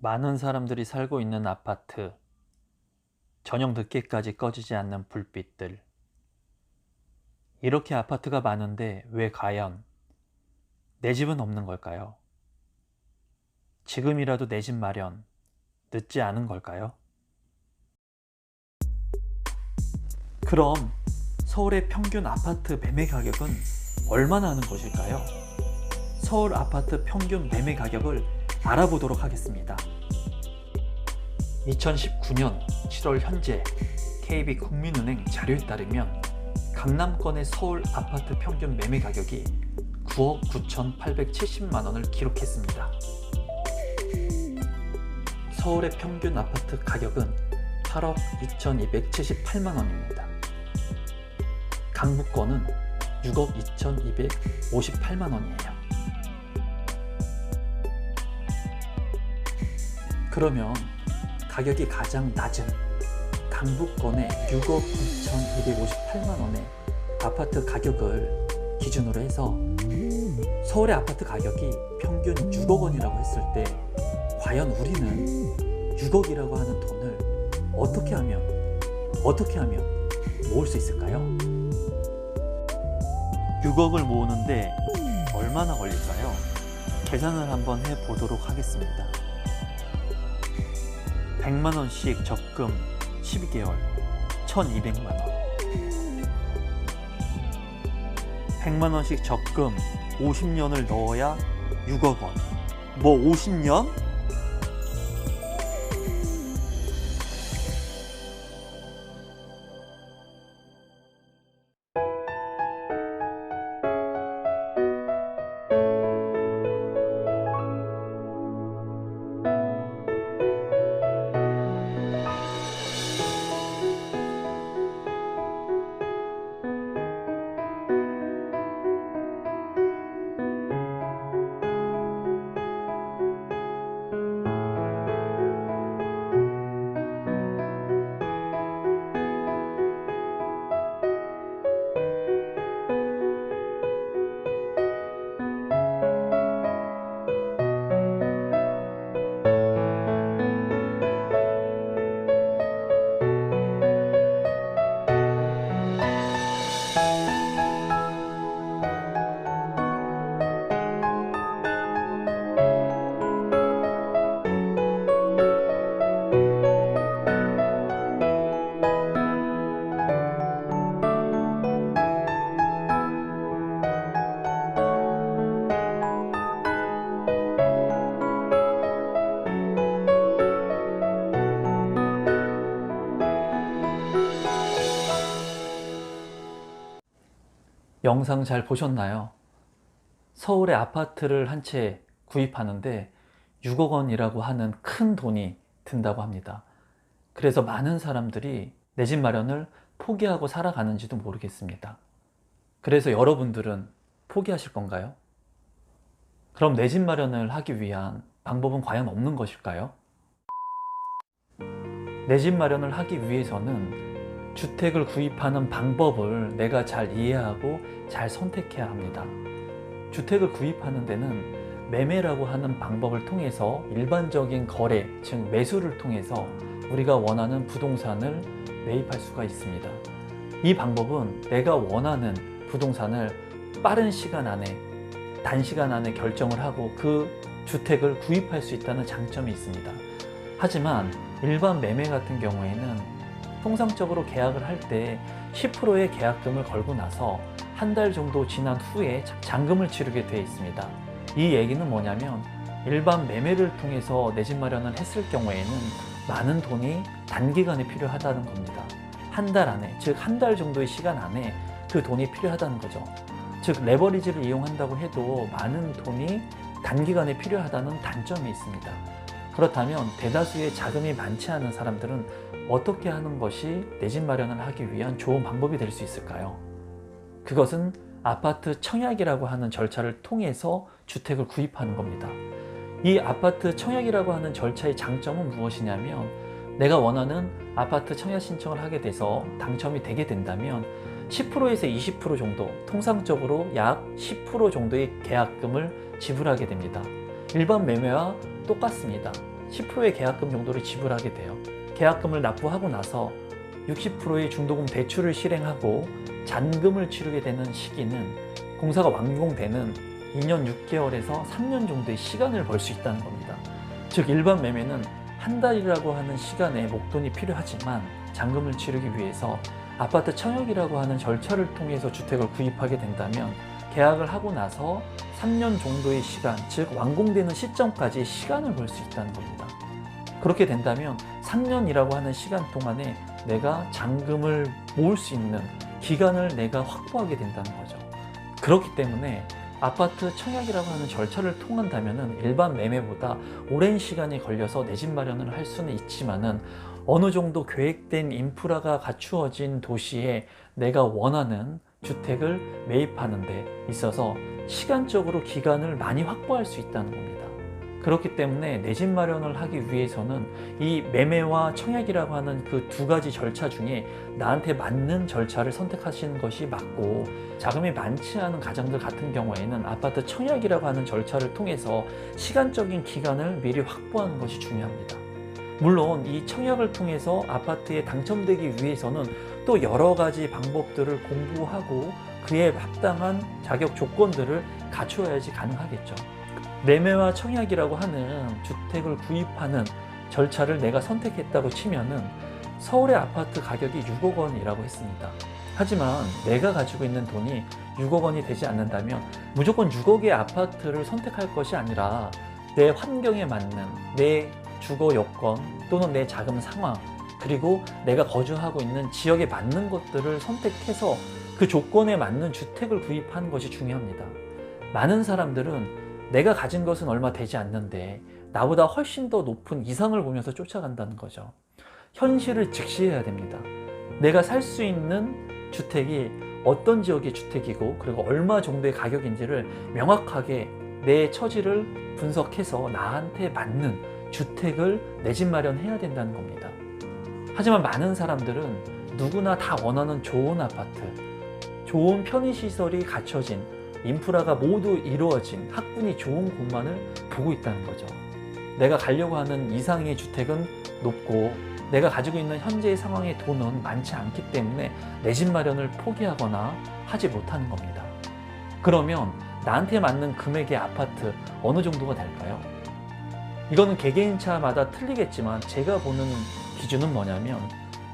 많은 사람들이 살고 있는 아파트. 저녁 늦게까지 꺼지지 않는 불빛들. 이렇게 아파트가 많은데 왜 과연 내 집은 없는 걸까요? 지금이라도 내 집 마련 늦지 않은 걸까요? 그럼 서울의 평균 아파트 매매 가격은 얼마나 하는 것일까요? 서울 아파트 평균 매매 가격을 알아보도록 하겠습니다. 2019년 7월 현재 KB 국민은행 자료에 따르면 강남권의 서울 아파트 평균 매매 가격이 9억 9,870만 원을 기록했습니다. 서울의 평균 아파트 가격은 8억 2,278만 원입니다. 강북권은 6억 2,258만 원이에요. 그러면 가격이 가장 낮은 강북권의 6억 2,258만 원의 아파트 가격을 기준으로 해서 서울의 아파트 가격이 평균 6억 원이라고 했을 때 과연 우리는 6억이라고 하는 돈을 어떻게 하면 어떻게 하면 모을 수 있을까요? 6억을 모으는데 얼마나 걸릴까요? 계산을 한번 해 보도록 하겠습니다. 100만 원씩 적금 12개월 1200만 원 100만 원씩 적금 50년을 넣어야 6억 원. 뭐 50년? 영상 잘 보셨나요? 서울의 아파트를 한 채 구입하는데 6억 원이라고 하는 큰 돈이 든다고 합니다. 그래서 많은 사람들이 내 집 마련을 포기하고 살아가는지도 모르겠습니다. 그래서 여러분들은 포기하실 건가요? 그럼 내 집 마련을 하기 위한 방법은 과연 없는 것일까요? 내 집 마련을 하기 위해서는 주택을 구입하는 방법을 내가 잘 이해하고 잘 선택해야 합니다. 주택을 구입하는 데는 매매라고 하는 방법을 통해서 일반적인 거래, 즉 매수를 통해서 우리가 원하는 부동산을 매입할 수가 있습니다. 이 방법은 내가 원하는 부동산을 빠른 시간 안에, 단시간 안에 결정을 하고 그 주택을 구입할 수 있다는 장점이 있습니다. 하지만 일반 매매 같은 경우에는 통상적으로 계약을 할 때 10%의 계약금을 걸고 나서 한 달 정도 지난 후에 잔금을 치르게 되어 있습니다. 이 얘기는 뭐냐면 일반 매매를 통해서 내 집 마련을 했을 경우에는 많은 돈이 단기간에 필요하다는 겁니다. 한 달 안에, 즉 한 달 정도의 시간 안에 그 돈이 필요하다는 거죠. 즉 레버리지를 이용한다고 해도 많은 돈이 단기간에 필요하다는 단점이 있습니다. 그렇다면 대다수의 자금이 많지 않은 사람들은 어떻게 하는 것이 내 집 마련을 하기 위한 좋은 방법이 될 수 있을까요? 그것은 아파트 청약이라고 하는 절차를 통해서 주택을 구입하는 겁니다. 이 아파트 청약이라고 하는 절차의 장점은 무엇이냐면 내가 원하는 아파트 청약 신청을 하게 돼서 당첨이 되게 된다면 10%에서 20% 정도, 통상적으로 약 10% 정도의 계약금을 지불하게 됩니다. 일반 매매와 똑같습니다. 10%의 계약금 정도를 지불하게 돼요. 계약금을 납부하고 나서 60%의 중도금 대출을 실행하고 잔금을 치르게 되는 시기는 공사가 완공되는 2년 6개월에서 3년 정도의 시간을 벌 수 있다는 겁니다. 즉 일반 매매는 한 달이라고 하는 시간에 목돈이 필요하지만 잔금을 치르기 위해서 아파트 청약이라고 하는 절차를 통해서 주택을 구입하게 된다면 계약을 하고 나서 3년 정도의 시간, 즉 완공되는 시점까지 시간을 벌수 있다는 겁니다. 그렇게 된다면 3년이라고 하는 시간 동안에 내가 잔금을 모을 수 있는 기간을 내가 확보하게 된다는 거죠. 그렇기 때문에 아파트 청약이라고 하는 절차를 통한다면 일반 매매보다 오랜 시간이 걸려서 내 집 마련을 할 수는 있지만은 어느 정도 계획된 인프라가 갖추어진 도시에 내가 원하는 주택을 매입하는 데 있어서 시간적으로 기간을 많이 확보할 수 있다는 겁니다. 그렇기 때문에 내 집 마련을 하기 위해서는 이 매매와 청약이라고 하는 그 두 가지 절차 중에 나한테 맞는 절차를 선택하시는 것이 맞고 자금이 많지 않은 가정들 같은 경우에는 아파트 청약이라고 하는 절차를 통해서 시간적인 기간을 미리 확보하는 것이 중요합니다. 물론 이 청약을 통해서 아파트에 당첨되기 위해서는 또 여러 가지 방법들을 공부하고 그에 합당한 자격 조건들을 갖추어야지 가능하겠죠. 매매와 청약이라고 하는 주택을 구입하는 절차를 내가 선택했다고 치면은 서울의 아파트 가격이 6억 원이라고 했습니다. 하지만 내가 가지고 있는 돈이 6억 원이 되지 않는다면 무조건 6억의 아파트를 선택할 것이 아니라 내 환경에 맞는 내 주거 여건 또는 내 자금 상황 그리고 내가 거주하고 있는 지역에 맞는 것들을 선택해서 그 조건에 맞는 주택을 구입하는 것이 중요합니다. 많은 사람들은 내가 가진 것은 얼마 되지 않는데 나보다 훨씬 더 높은 이상을 보면서 쫓아간다는 거죠. 현실을 직시해야 됩니다. 내가 살 수 있는 주택이 어떤 지역의 주택이고 그리고 얼마 정도의 가격인지를 명확하게 내 처지를 분석해서 나한테 맞는 주택을 내 집 마련해야 된다는 겁니다. 하지만 많은 사람들은 누구나 다 원하는 좋은 아파트, 좋은 편의시설이 갖춰진 인프라가 모두 이루어진 학군이 좋은 곳만을 보고 있다는 거죠. 내가 가려고 하는 이상의 주택은 높고 내가 가지고 있는 현재의 상황의 돈은 많지 않기 때문에 내 집 마련을 포기하거나 하지 못하는 겁니다. 그러면 나한테 맞는 금액의 아파트 어느 정도가 될까요? 이거는 개개인 차마다 틀리겠지만 제가 보는 기준은 뭐냐면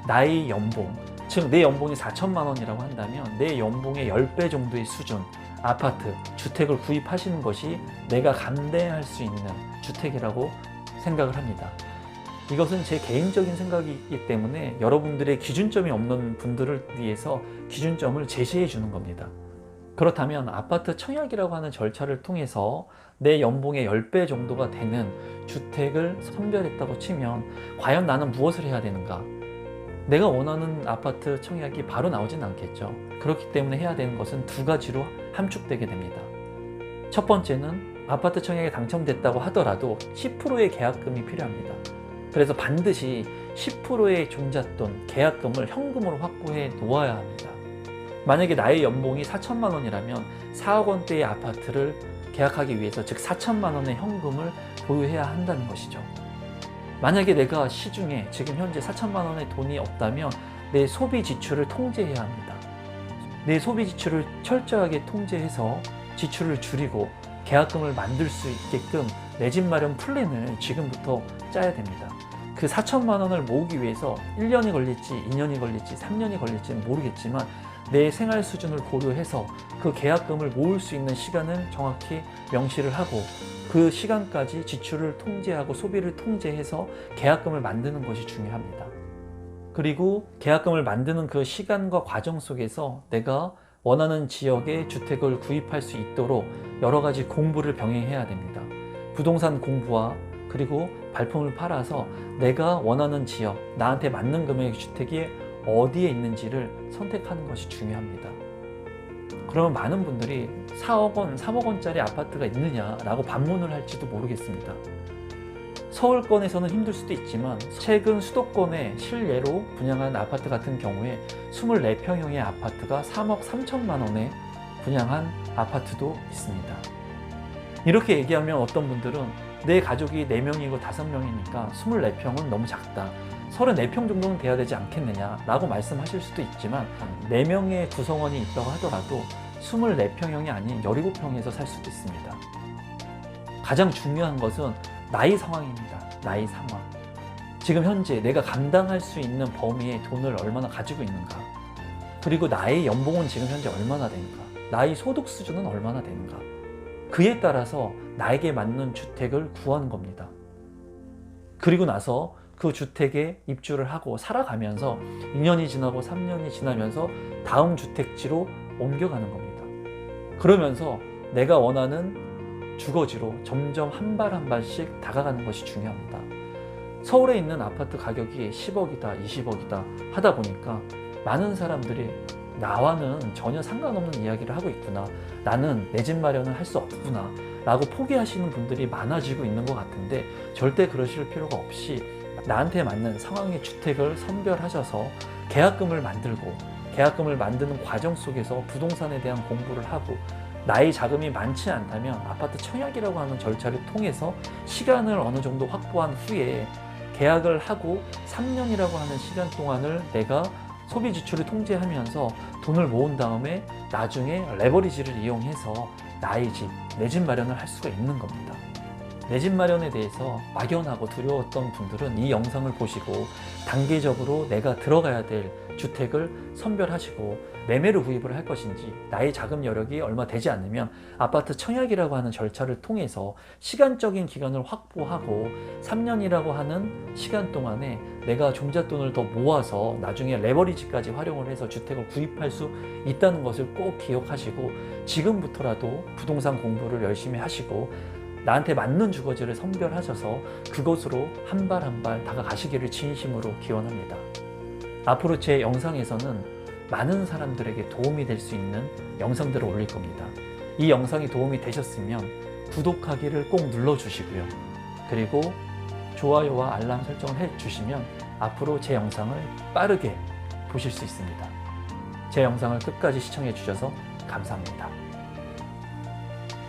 나의 연봉, 즉 내 연봉이 4천만 원이라고 한다면 내 연봉의 10배 정도의 수준 아파트, 주택을 구입하시는 것이 내가 감대할 수 있는 주택이라고 생각을 합니다. 이것은 제 개인적인 생각이기 때문에 여러분들의 기준점이 없는 분들을 위해서 기준점을 제시해 주는 겁니다. 그렇다면 아파트 청약이라고 하는 절차를 통해서 내 연봉의 10배 정도가 되는 주택을 선별했다고 치면 과연 나는 무엇을 해야 되는가? 내가 원하는 아파트 청약이 바로 나오진 않겠죠. 그렇기 때문에 해야 되는 것은 두 가지로 함축되게 됩니다. 첫 번째는 아파트 청약에 당첨됐다고 하더라도 10%의 계약금이 필요합니다. 그래서 반드시 10%의 종잣돈, 계약금을 현금으로 확보해 놓아야 합니다. 만약에 나의 연봉이 4천만 원이라면 4억 원대의 아파트를 계약하기 위해서 즉 4천만 원의 현금을 보유해야 한다는 것이죠. 만약에 내가 시중에 지금 현재 4천만 원의 돈이 없다면 내 소비 지출을 통제해야 합니다. 내 소비 지출을 철저하게 통제해서 지출을 줄이고 계약금을 만들 수 있게끔 내 집 마련 플랜을 지금부터 짜야 됩니다. 그 4천만 원을 모으기 위해서 1년이 걸릴지 2년이 걸릴지 3년이 걸릴지는 모르겠지만 내 생활 수준을 고려해서 그 계약금을 모을 수 있는 시간을 정확히 명시를 하고 그 시간까지 지출을 통제하고 소비를 통제해서 계약금을 만드는 것이 중요합니다. 그리고 계약금을 만드는 그 시간과 과정 속에서 내가 원하는 지역의 주택을 구입할 수 있도록 여러 가지 공부를 병행해야 됩니다. 부동산 공부와 그리고 발품을 팔아서 내가 원하는 지역, 나한테 맞는 금액의 주택이 어디에 있는지를 선택하는 것이 중요합니다. 그러면 많은 분들이 4억 원, 3억 원짜리 아파트가 있느냐라고 반문을 할지도 모르겠습니다. 서울권에서는 힘들 수도 있지만 최근 수도권의 실례로 분양한 아파트 같은 경우에 24평형의 아파트가 3억 3천만 원에 분양한 아파트도 있습니다. 이렇게 얘기하면 어떤 분들은 내 가족이 4명이고 5명이니까 24평은 너무 작다. 34평 정도는 돼야 되지 않겠느냐라고 말씀하실 수도 있지만 4명의 구성원이 있다고 하더라도 24평형이 아닌 17평에서 살 수도 있습니다. 가장 중요한 것은 나이 상황입니다. 나이 상황. 지금 현재 내가 감당할 수 있는 범위의 돈을 얼마나 가지고 있는가. 그리고 나의 연봉은 지금 현재 얼마나 되는가. 나의 소득 수준은 얼마나 되는가. 그에 따라서 나에게 맞는 주택을 구하는 겁니다. 그리고 나서 그 주택에 입주를 하고 살아가면서 2년이 지나고 3년이 지나면서 다음 주택지로 옮겨가는 겁니다. 그러면서 내가 원하는 주거지로 점점 한 발 한 발씩 다가가는 것이 중요합니다. 서울에 있는 아파트 가격이 10억이다, 20억이다 하다 보니까 많은 사람들이 나와는 전혀 상관없는 이야기를 하고 있구나. 나는 내 집 마련을 할 수 없구나. 라고 포기하시는 분들이 많아지고 있는 것 같은데 절대 그러실 필요가 없이 나한테 맞는 상황의 주택을 선별하셔서 계약금을 만들고 계약금을 만드는 과정 속에서 부동산에 대한 공부를 하고 나의 자금이 많지 않다면 아파트 청약이라고 하는 절차를 통해서 시간을 어느 정도 확보한 후에 계약을 하고 3년이라고 하는 시간 동안을 내가 소비 지출을 통제하면서 돈을 모은 다음에 나중에 레버리지를 이용해서 나의 집, 내 집 마련을 할 수가 있는 겁니다. 내 집 마련에 대해서 막연하고 두려웠던 분들은 이 영상을 보시고 단계적으로 내가 들어가야 될 주택을 선별하시고 매매로 구입을 할 것인지 나의 자금 여력이 얼마 되지 않으면 아파트 청약이라고 하는 절차를 통해서 시간적인 기간을 확보하고 3년이라고 하는 시간 동안에 내가 종잣돈을 더 모아서 나중에 레버리지까지 활용을 해서 주택을 구입할 수 있다는 것을 꼭 기억하시고 지금부터라도 부동산 공부를 열심히 하시고 나한테 맞는 주거지를 선별하셔서 그곳으로 한 발 한 발 다가가시기를 진심으로 기원합니다. 앞으로 제 영상에서는 많은 사람들에게 도움이 될 수 있는 영상들을 올릴 겁니다. 이 영상이 도움이 되셨으면 구독하기를 꼭 눌러주시고요. 그리고 좋아요와 알람 설정을 해주시면 앞으로 제 영상을 빠르게 보실 수 있습니다. 제 영상을 끝까지 시청해 주셔서 감사합니다.